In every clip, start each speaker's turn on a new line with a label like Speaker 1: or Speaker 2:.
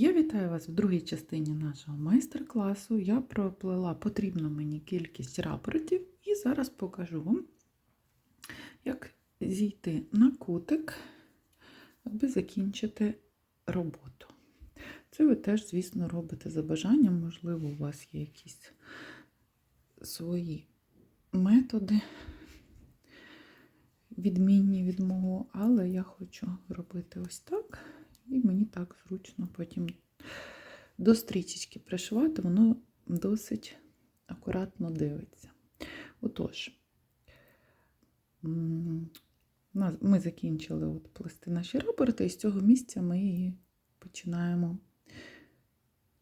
Speaker 1: Я вітаю вас в другій частині нашого майстер-класу. Я проплела потрібну мені кількість рапортів і зараз покажу вам, як зійти на кутик, аби закінчити роботу. Це ви теж, звісно, робите за бажанням, можливо, у вас є якісь свої методи, відмінні від мого, але я хочу робити ось так. І мені так зручно потім до стрічечки пришивати, воно досить акуратно дивиться. Отож, ми закінчили от плести наші рапорти, і з цього місця ми її починаємо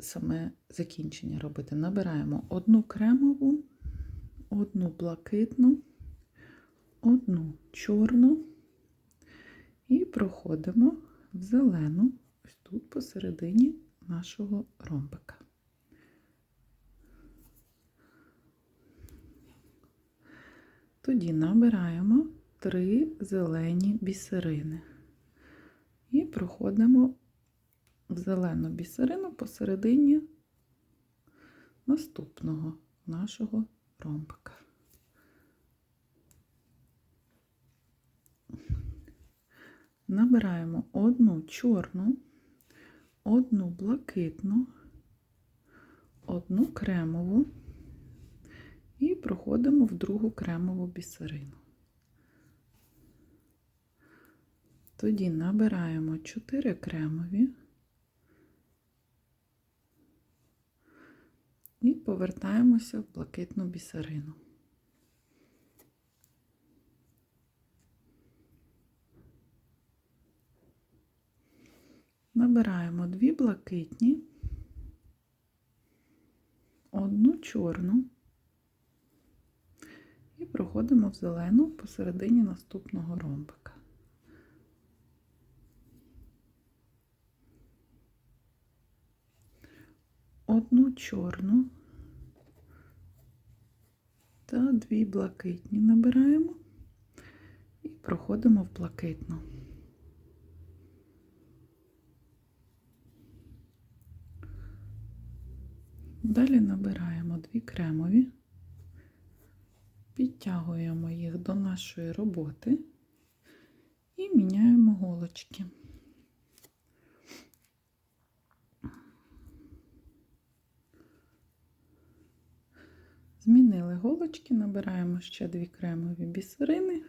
Speaker 1: саме закінчення робити. Набираємо одну кремову, одну блакитну, одну чорну і проходимо в зелену, ось тут посередині нашого ромбика. Тоді набираємо три зелені бісерини і проходимо в зелену бісерину посередині наступного нашого ромбика. Набираємо одну чорну, одну блакитну, одну кремову і проходимо в другу кремову бісерину. Тоді набираємо 4 кремові і повертаємося в блакитну бісерину. Набираємо дві блакитні, одну чорну і проходимо в зелену посередині наступного ромбика. Одну чорну та дві блакитні набираємо і проходимо в блакитну. Далі набираємо дві кремові, підтягуємо їх до нашої роботи і міняємо голочки. Змінили голочки, набираємо ще дві кремові бісерини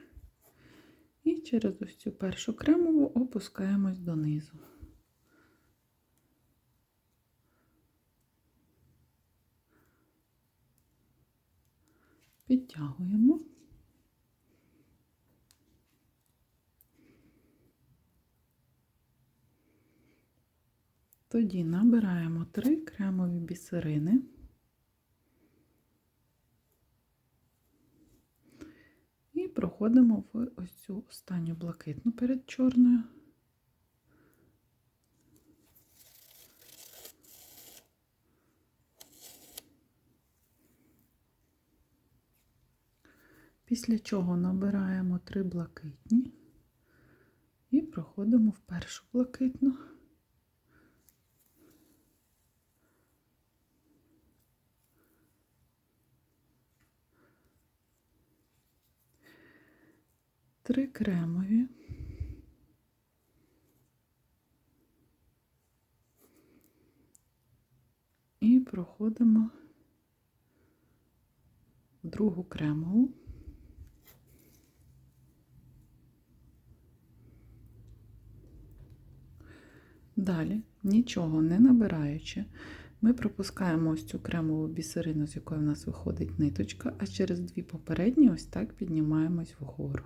Speaker 1: і через ось цю першу кремову опускаємось донизу. Підтягуємо. Тоді набираємо три кремові бісерини. І проходимо в ось цю останню блакитну перед чорною. Після чого набираємо три блакитні і проходимо в першу блакитну. Три кремові. І проходимо другу кремову. Далі, нічого не набираючи, ми пропускаємо ось цю кремову бісерину, з якої в нас виходить ниточка, а через дві попередні ось так піднімаємось вгору.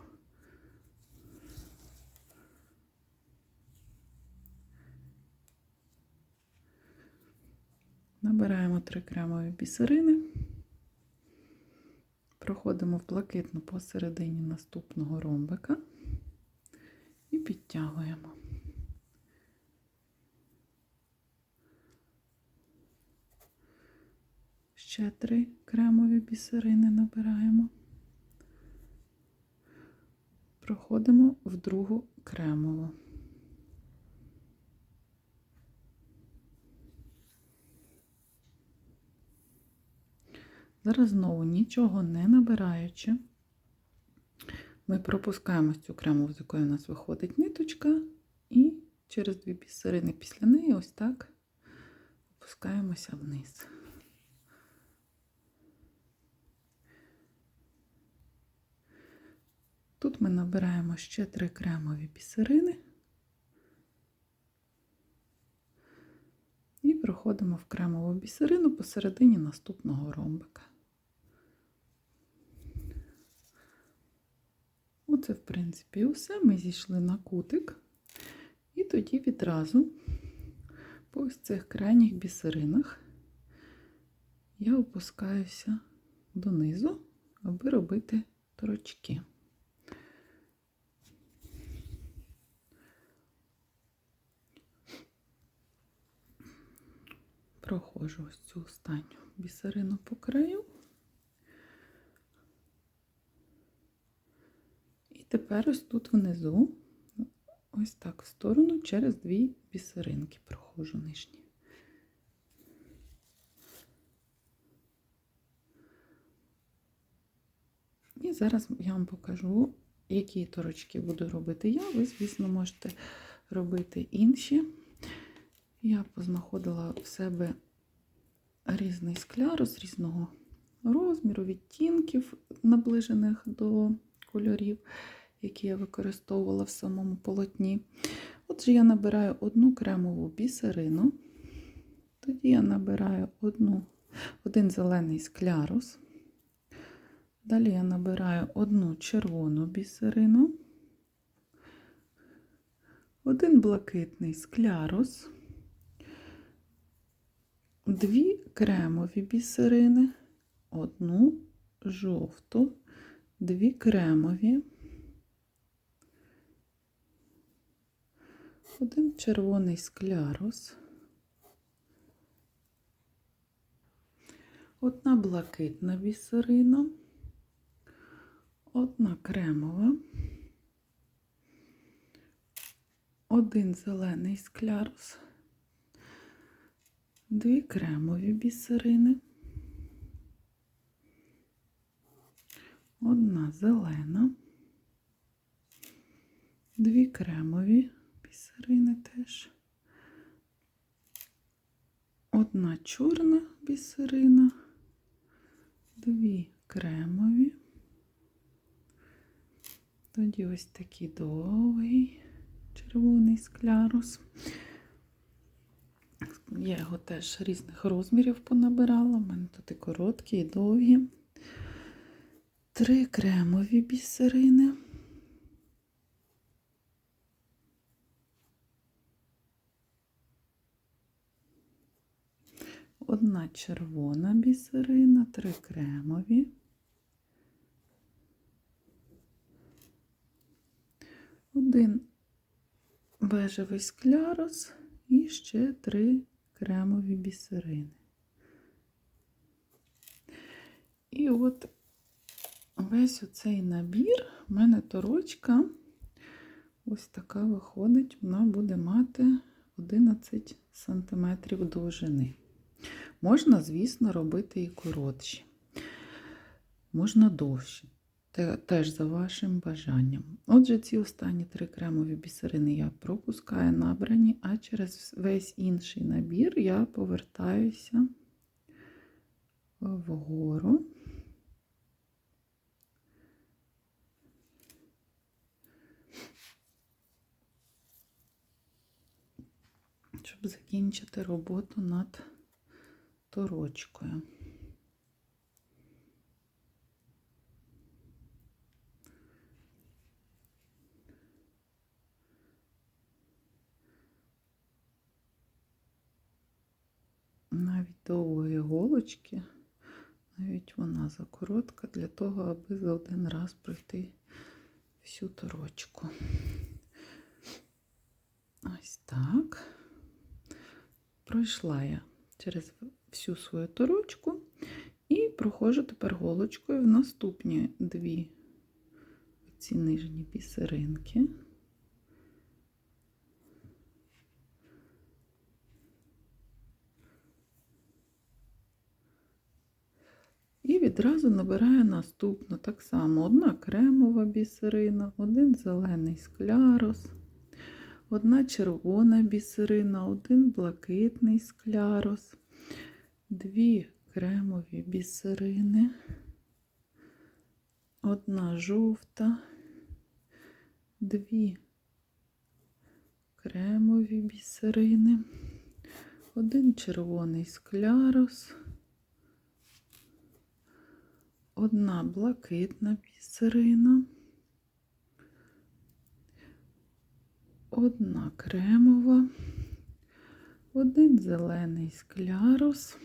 Speaker 1: Набираємо три кремові бісерини, проходимо в блакитну посередині наступного ромбика і підтягуємо. ще три кремові бісерини набираємо, проходимо в другу кремову. Зараз знову нічого не набираючи, ми пропускаємо цю крему, з якої у нас виходить ниточка, і через дві бісерини після неї ось так опускаємося вниз. Тут ми набираємо ще три кремові бісерини і проходимо в кремову бісерину посередині наступного ромбика. Оце, в принципі, і все. Ми зійшли на кутик, і тоді відразу по ось цих крайніх бісеринах я опускаюся донизу, аби робити торочки. Проходжу ось цю останню бісерину по краю. І тепер ось тут внизу, ось так в сторону, через дві бісеринки проходжу нижні. І зараз я вам покажу, які торочки буду робити я. Ви, звісно, можете робити інші. Я познаходила в себе різний склярус різного розміру, відтінків, наближених до кольорів, які я використовувала в самому полотні. Отже, я набираю одну кремову бісерину, тоді я набираю одну, один зелений склярус, далі я набираю одну червону бісерину, один блакитний склярус, дві кремові бісерини, одну жовту, дві кремові, один червоний склярус, одна блакитна бісерина, одна кремова, один зелений склярус, дві кремові бісерини, одна зелена, дві кремові бісерини теж, одна чорна бісерина, дві кремові, тоді ось такий довгий червоний склярус. Я його теж різних розмірів понабирала. У мене тут і короткі, і довгі. Три кремові бісерини. Одна червона бісерина, три кремові. Один бежевий склярус і ще три кремові бісерини. І от весь оцей набір, у мене торочка ось така виходить, вона буде мати 11 см довжини. Можна, звісно, робити і коротші, можна довші. Теж за вашим бажанням. Отже, ці останні три кремові бісерини я пропускаю набрані, а через весь інший набір я повертаюся вгору. Щоб закінчити роботу над торочкою. навіть довгої голочки, навіть вона закоротка для того, аби за один раз пройти всю торочку. Ось так. Пройшла я через всю свою торочку і проходжу тепер голочкою в наступні дві ці нижні бісеринки. І відразу набираю наступну. Так само одна кремова бісерина, один зелений склярос, одна червона бісерина, один блакитний склярос, дві кремові бісерини, одна жовта, дві кремові бісерини, один червоний склярос, одна блакитна бісерина, одна кремова, один зелений склярос,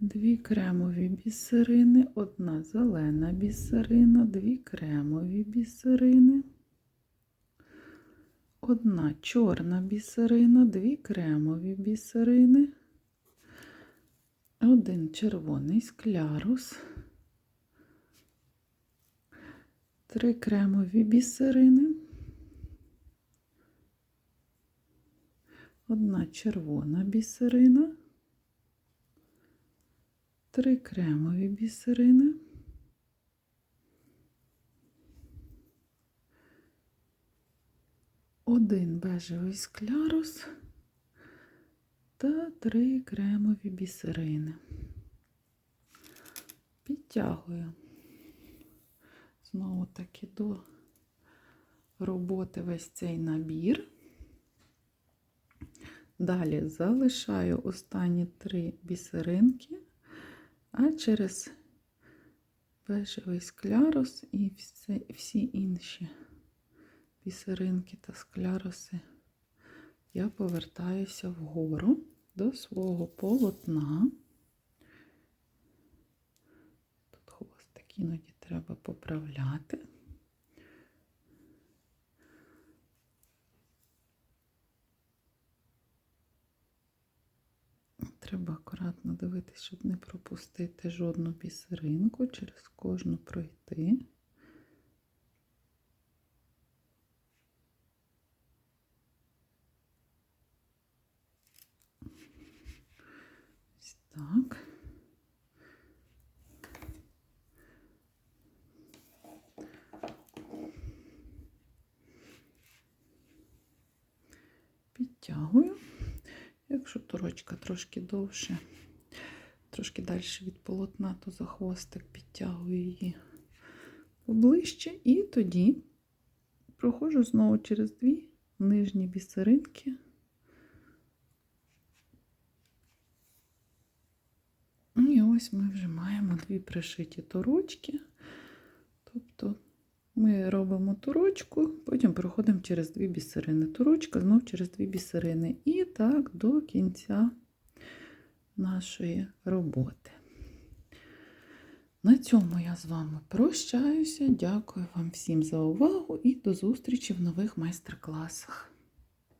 Speaker 1: дві кремові бісерини, одна зелена бісерина, дві кремові бісерини. Одна чорна бісерина, дві кремові бісерини, один червоний склярус, три кремові бісерини, одна червона бісерина, три кремові бісерини. один бежевий склярус та три кремові бісерини. Підтягую знову таки до роботи весь цей набір. Далі залишаю останні три бісеринки, а через бежевий склярус і всі, інші бісеринки та скляроси, я повертаюся вгору до свого полотна. Тут хвостик іноді треба поправляти. Треба акуратно дивитися, щоб не пропустити жодну бісеринку, через кожну пройти. Ось так. Підтягую. Якщо торочка трошки довше, трошки далі від полотна, то за хвостик підтягую її поближче і тоді проходжу знову через дві нижні бісеринки. І ось ми вже маємо дві пришиті торочки. Тобто ми робимо турочку, потім проходимо через дві бісерини. Турочка знов через дві бісерини. І так до кінця нашої роботи. На цьому я з вами прощаюся. Дякую вам всім за увагу і до зустрічі в нових майстер-класах.